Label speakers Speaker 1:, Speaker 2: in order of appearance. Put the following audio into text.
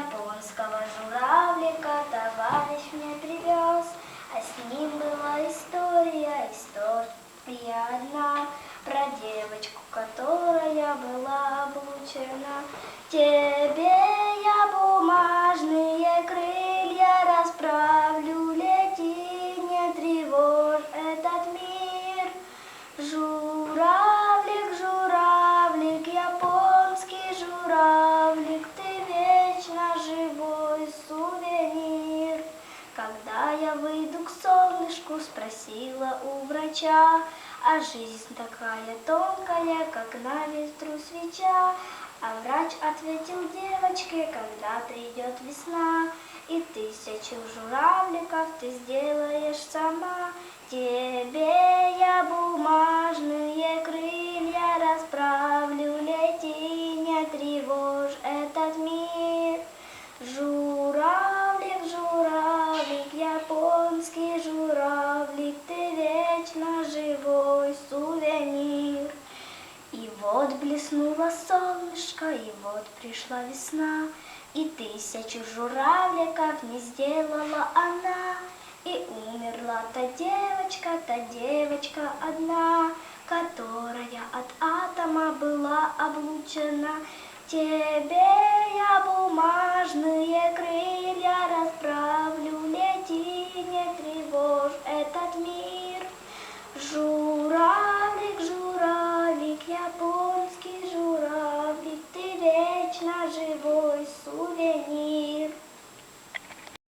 Speaker 1: Японского журавлика товарищ мне привез, а с ним была история, история одна про девочку, которая была облучена. Тебе Когда я выйду к солнышку, спросила у врача, а жизнь такая тонкая, как на ветру свеча. А врач ответил девочке, когда придет весна, и тысячу журавликов ты сделаешь сама. Тебе японский журавлик, ты вечно живой сувенир. И вот блеснуло солнышко, и вот пришла весна, И тысячу журавликов не сделала она, И умерла та девочка, та девочка одна, Которая от атома была облучена. Тебе я бумажные этот мир. Журавлик, журавлик, японский журавлик, ты вечно живой сувенир.